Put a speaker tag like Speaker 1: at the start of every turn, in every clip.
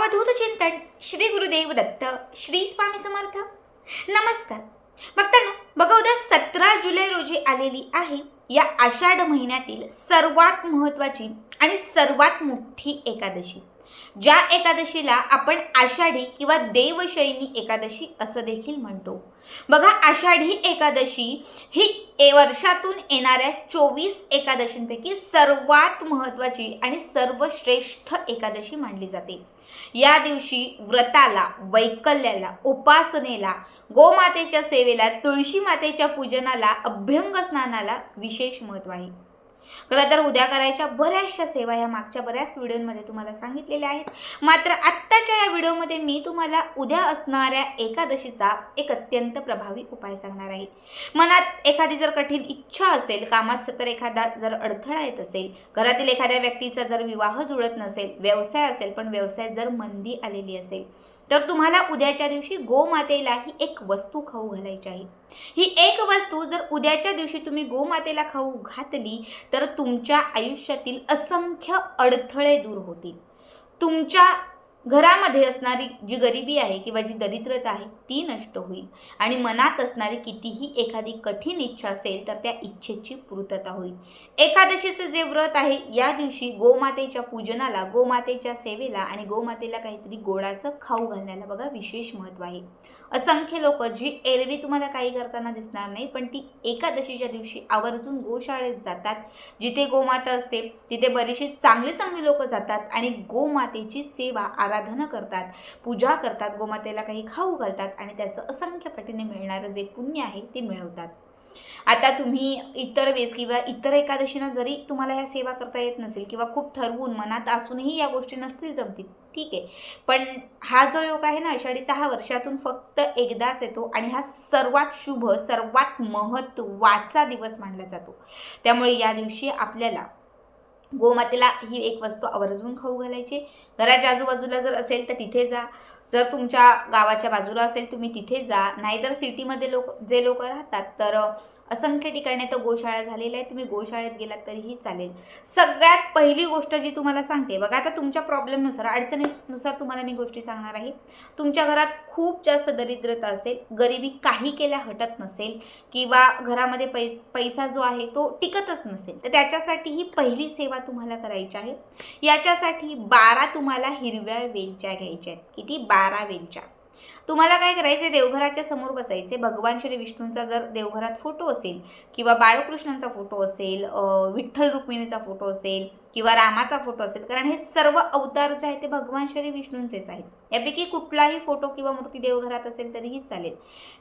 Speaker 1: अवधूत चिंतन श्री गुरुदेव दत्त श्री स्वामी समर्थ. नमस्कार. बघताना बघा उद्या सतरा जुलै रोजी आलेली आहे. या आषाढ महिन्यातील सर्वात महत्त्वाची आणि सर्वात मोठी एकादशी. ज्या एकादशीला आपण आषाढी किंवा देवशैनी एकादशी असं देखील म्हणतो. बघा आषाढी एकादशी ही ए- वर्षातून येणाऱ्या चोवीस एकादशींपैकी सर्वात महत्त्वाची आणि सर्वश्रेष्ठ एकादशी मानली जाते. या दिवशी व्रताला वैकल्याला उपासनेला गोमातेच्या सेवेला तुळशी मातेच्या पूजनाला अभ्यंग स्नानाला विशेष महत्त्व आहे. खरं तर उद्या करायच्या बऱ्याचशा सेवा या मागच्या बऱ्याच व्हिडिओमध्ये तुम्हाला सांगितलेल्या आहेत. मात्र आत्ताच्या या व्हिडिओमध्ये मी तुम्हाला उद्या असणाऱ्या एकादशीचा एक अत्यंत प्रभावी उपाय सांगणार आहे. मनात एखादी जर कठीण इच्छा असेल कामात सतर एखादा जर अडथळा येत असेल घरातील एखाद्या व्यक्तीचा जर विवाह जुळत नसेल व्यवसाय असेल पण व्यवसायात जर मंदी आलेली असेल तर तुम्हाला उद्याच्या दिवशी गोमातेला ही एक वस्तू खाऊ घालायची आहे. ही एक वस्तू जर उद्याच्या दिवशी तुम्ही गोमातेला खाऊ घातली तर तुमच्या आयुष्यातील असंख्य अडथळे दूर होतील. तुमच्या घरामध्ये असणारी जी गरिबी आहे किंवा जी दरिद्रता आहे ती नष्ट होईल? आणि मनात असणारी कितीही एखादी कठीण इच्छा असेल तर त्या इच्छेची पूर्तता होईल. एकादशीचं जे व्रत आहे या दिवशी गोमातेच्या पूजनाला गोमातेच्या सेवेला आणि गोमातेला काहीतरी गोडाचं खाऊ घालण्याला बघा विशेष महत्त्व आहे. असंख्य लोक जी एरवी तुम्हाला काही करताना दिसणार नाही पण ती एकादशीच्या दिवशी आवर्जून गोशाळेत जातात. जिथे गोमाता असते तिथे बरीचशी चांगले चांगले लोक जातात आणि गोमातेची सेवा आराधना करतात. पूजा करतात गोमातेला काही खाऊ घालतात आणि त्याचं असंख्य पटीने मिळणारं जे पुण्य आहे ते मिळवतात. आता तुम्ही इतर वेळेस किंवा इतर एकादशीनं जरी तुम्हाला ह्या सेवा करता येत नसेल किंवा खूप ठरवून मनात असूनही या गोष्टी नसतील जमतील ठीक आहे. पण हा जो योग आहे ना आषाढीचा हा वर्षातून फक्त एकदाच येतो आणि हा सर्वात शुभ सर्वात महत्त्वाचा दिवस मानला जातो. त्यामुळे या दिवशी आपल्याला गोमातेला ही एक वस्तू आवर्जून खाऊ घालायची. घराच्या आजूबाजूला जर असेल तर तिथे जा. जर तुमच्या गावाच्या बाजूला असेल तुम्ही तिथे जा. नाहीतर सिटीमध्ये लोक जे लोक राहतात तर असंख्य ठिकाणी तर गोशाळा झालेल्या आहे तुम्ही गोशाळेत गेलात तरीही चालेल. सगळ्यात पहिली गोष्ट जी तुम्हाला सांगते बघा आता तुमच्या प्रॉब्लेमनुसार अडचणीनुसार तुम्हाला मी गोष्टी सांगणार आहे. तुमच्या घरात खूप जास्त दरिद्रता असेल गरिबी काही केल्या हटत नसेल किंवा घरामध्ये पैस पैसा जो आहे तो टिकतच नसेल. तर त्याच्यासाठी ही पहिली सेवा तुम्हाला करायची आहे. याच्यासाठी बारा तुम्हाला हिरव्या वेलच्या घ्यायच्या आहेत. किती? बारा वेलच्या तुम्हाला काय करायचे देवघराच्या समोर बसायचे भगवान श्री विष्णूंचा जर देवघरात फोटो असेल किंवा बाळकृष्णांचा फोटो असेल विठ्ठल रुक्मिणीचा फोटो असेल किंवा रामाचा फोटो असेल कारण हे सर्व अवतार जे आहेत ते भगवान श्री विष्णूंचेच आहेत. यापैकी कुठलाही फोटो किंवा मूर्ती देवघरात असेल तरीही चालेल.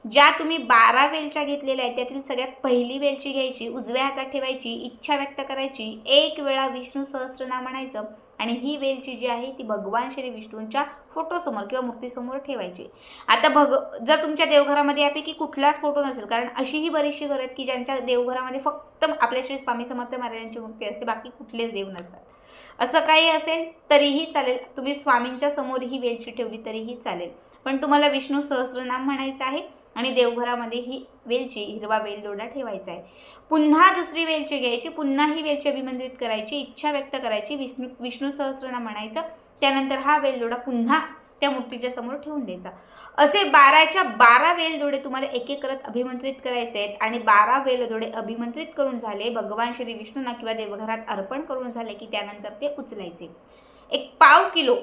Speaker 1: ज्या तुम्ही बारा वेलच्या घेतलेल्या आहेत त्यातील सगळ्यात पहिली वेलची घ्यायची उजव्या हातात ठेवायची इच्छा व्यक्त करायची एक वेळा विष्णू सहस्रनाम म्हणायचं आणि ही वेलची जी आहे ती भगवान श्री विष्णूंच्या फोटोसमोर किंवा मूर्तीसमोर ठेवायची. आता भग जर तुमच्या देवघरामध्ये यापैकी कुठलाच फोटो नसेल कारण अशीही बरीचशी घर आहेत की ज्यांच्या देवघरामध्ये फक्त आपल्या श्री स्वामी समर्थ महाराजांची मूर्ती असते बाकी कुठलेच देव नसतात. असं काही असेल तरीही चालेल. तुम्ही स्वामींच्या समोर ही वेलची ठेवली तरीही चालेल. पण तुम्हाला विष्णू सहस्रनाम म्हणायचं आहे आणि देवघरामध्ये ही वेलची हिरवा वेलदोडा ठेवायचा आहे. पुन्हा दुसरी वेलची घ्यायची पुन्हा ही वेलची अभिमंत्रित करायची इच्छा व्यक्त करायची विष्णू विष्णू सहस्रनाम म्हणायचं. त्यानंतर हा वेलदोडा पुन्हा त्या मूर्तीच्या समोर ठेवून द्यायचा. असे बाराच्या बारा वेलदोडे तुम्हाला एक एक करत अभिमंत्रित करायचे आहेत आणि बारा वेलदोडे अभिमंत्रित करून झाले भगवान श्री विष्णूंना किंवा देवघरात अर्पण करून झाले की त्यानंतर ते उचलायचे. एक पाव किलो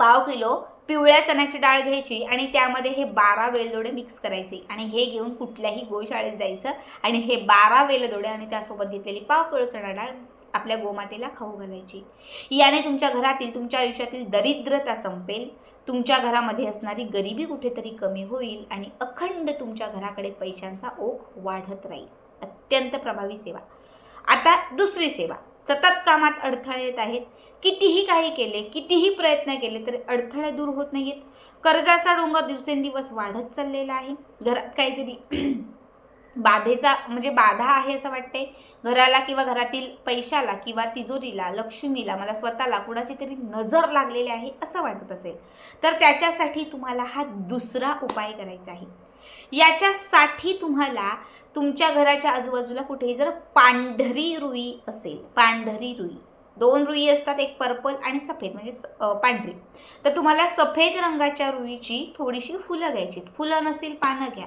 Speaker 1: पाव किलो पिवळ्या चण्याची डाळ घ्यायची आणि त्यामध्ये हे बारा वेलदोडे मिक्स करायचे आणि हे घेऊन कुठल्याही गोशाळेत जायचं आणि हे बारा वेलदोडे आणि त्यासोबत घेतलेली पाव किलो चणा डाळ आपल्या गोमातेला खाऊ घालायची. याने तुमच्या घरातील तुमच्या आयुष्यातील दरिद्रता संपेल. तुमच्या घरामध्ये असणारी गरिबी कुठेतरी कमी होईल आणि अखंड तुमच्या घराकडे पैशांचा ओघ वाढत राहील. अत्यंत प्रभावी सेवा. आता दुसरी सेवा. सतत कामात अडथळे येत आहेत. कितीही काही केले कितीही प्रयत्न केले तरी अडथळे दूर होत नाहीत. कर्जाचा डोंगर दिवसेंदिवस वाढत चाललेला आहे. घरात काहीतरी बाधेचा म्हणजे बाधा आहे असं वाटते घराला किंवा घरातील पैशाला किंवा तिजोरीला लक्ष्मीला मला स्वतःला कुणाची तरी नजर लागलेली आहे असं वाटत असेल. तर त्याच्यासाठी तुम्हाला हा दुसरा उपाय करायचा आहे. याच्यासाठी तुम्हाला तुमच्या घराच्या आजूबाजूला कुठेही जर पांढरी रुई असेल पांढरी रुई दोन रुई असतात एक पर्पल आणि सफेद म्हणजे स- पांढरी. तर तुम्हाला सफेद रंगाच्या रुईची थोडीशी फुलं घ्यायची फुलं नसेल पानं घ्या.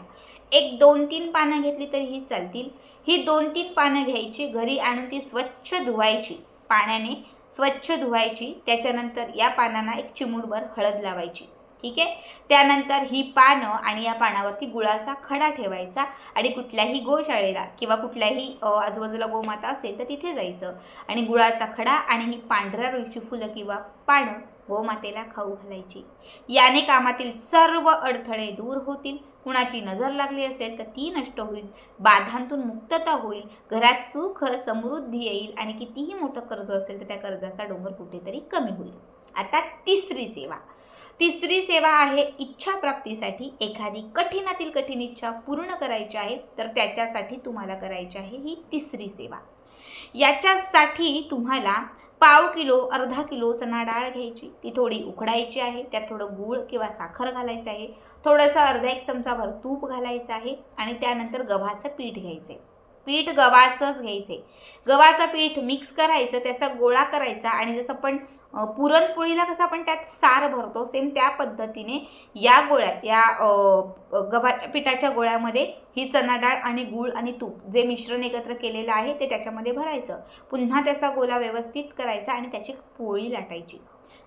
Speaker 1: एक दोन तीन पानं घेतली तरी ही चालतील. ही दोन तीन पानं घ्यायची घरी आणून ती स्वच्छ धुवायची. पाण्याने स्वच्छ धुवायची. त्याच्यानंतर या पानांना एक चिमूडभर हळद लावायची. ठीक आहे? त्यानंतर ही पानं आणि या पानावरती गुळाचा खडा ठेवायचा आणि कुठल्याही गोशाळेला किंवा कुठल्याही आजूबाजूला गोमाता असेल तर तिथे जायचं. आणि गुळाचा खडा आणि ही पांढऱ्या रुईची फुलं किंवा पानं गोमातेला खाऊ घालायची. याने कामातील सर्व अडथळे दूर होतील. कुणाची नजर लागली असेल तर ती नष्ट होईल. बाधांतून मुक्तता होईल. घरात सुख समृद्धी येईल आणि कितीही मोठं कर्ज असेल तर त्या कर्जाचा डोंगर कुठेतरी कमी होईल. आता तिसरी सेवा. तिसरी सेवा आहे इच्छा प्राप्तीसाठी. एखादी कठीणातील कठीण इच्छा पूर्ण करायची आहे तर त्याच्यासाठी तुम्हाला करायची आहे ही तिसरी सेवा. याच्यासाठी तुम्हाला पाव किलो अर्धा किलो चणा डाळ घ्यायची. ती थोडी उकडायची आहे. त्यात थोडं गूळ किंवा साखर घालायचं आहे. थोडंसं अर्धा एक चमचाभर तूप घालायचं आहे आणि त्यानंतर गव्हाचं पीठ घ्यायचं आहे पीठ गव्हाचंच घ्यायचं आहे गव्हाचं पीठ मिक्स करायचं त्याचा गोळा करायचा आणि जसं आपण पुरणपोळीला कसं आपण त्यात सार भरतो सेम त्या पद्धतीने या गोळ्यात या गव्हाच्या पिठाच्या गोळ्यामध्ये ही चणा डाळ आणि गूळ आणि तूप जे मिश्रण एकत्र केलेलं आहे ते त्याच्यामध्ये भरायचं. पुन्हा त्याचा गोळा व्यवस्थित करायचा आणि त्याची पोळी लाटायची.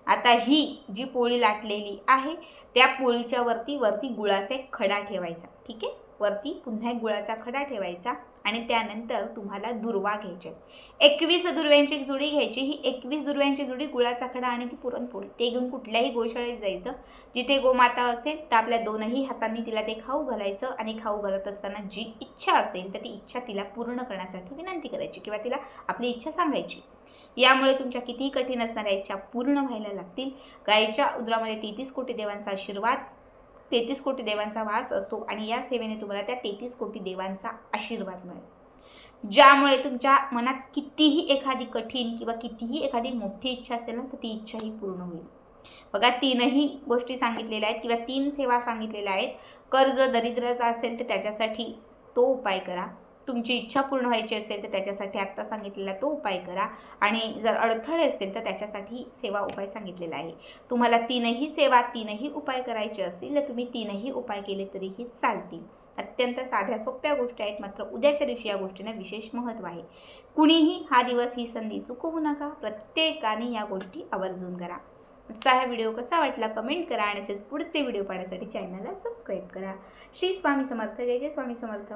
Speaker 1: आता ही जी पोळी लाटलेली आहे त्या पोळीच्या वरती वरती गुळाचा एक खडा ठेवायचा. ठीक आहे? वरती पुन्हा एक गुळाचा खडा ठेवायचा. आणि त्यानंतर तुम्हाला दुर्वा घ्यायचे एकवीस दुर्व्यांची जुडी घ्यायची ही एकवीस दुर्व्यांची जुडी गुळाचा खडा आणि ती पुरणपोळी. ते घेऊन कुठल्याही गोशाळेत जायचं जिथे गोमाता असेल तर आपल्या दोनही हातांनी तिला ते खाऊ घालायचं आणि खाऊ घालत असताना जी इच्छा असेल तर ती इच्छा तिला पूर्ण करण्यासाठी विनंती करायची किंवा तिला आपली इच्छा सांगायची. यामुळे तुमच्या कितीही कठीण असणाऱ्या इच्छा पूर्ण व्हायला लागतील. गायीच्या उदरामध्ये तेहतीस कोटी देवांचा आशीर्वाद तेहतीस कोटी देवांचा वास असतो आणि या सेवेने तुम्हाला त्या तेहतीस कोटी देवांचा आशीर्वाद मिळेल. ज्यामुळे तुमच्या मनात कितीही एखादी कठीण किंवा कितीही एखादी मोठी इच्छा असेल ना तर ती इच्छाही पूर्ण होईल. बघा तीनही गोष्टी सांगितलेल्या आहेत किंवा तीन सेवा सांगितलेल्या आहेत. कर्ज दरिद्रता असेल तर त्याच्यासाठी तो उपाय करा. तुमची इच्छा पूर्ण व्हायची असेल तर त्याच्यासाठी आत्ता सांगितलेला तो उपाय करा. आणि जर अडथळे असतील तर त्याच्यासाठी सेवा उपाय सांगितलेला आहे. तुम्हाला तीनही सेवा तीनही उपाय करायचे असतील तर तुम्ही तीनही उपाय केले तरीही चालतील. अत्यंत साध्या सोप्या गोष्टी आहेत मात्र उद्याच्या दिवशी या गोष्टींना विशेष महत्त्व आहे. कुणीही हा दिवस ही संधी चुकवू नका. प्रत्येकाने या गोष्टी आवर्जून करा. आजचा हा व्हिडिओ कसा वाटला कमेंट करा आणि असेच पुढचे व्हिडिओ पाहण्यासाठी चॅनलला सबस्क्राईब करा. श्री स्वामी समर्थ. जय जय स्वामी समर्थ.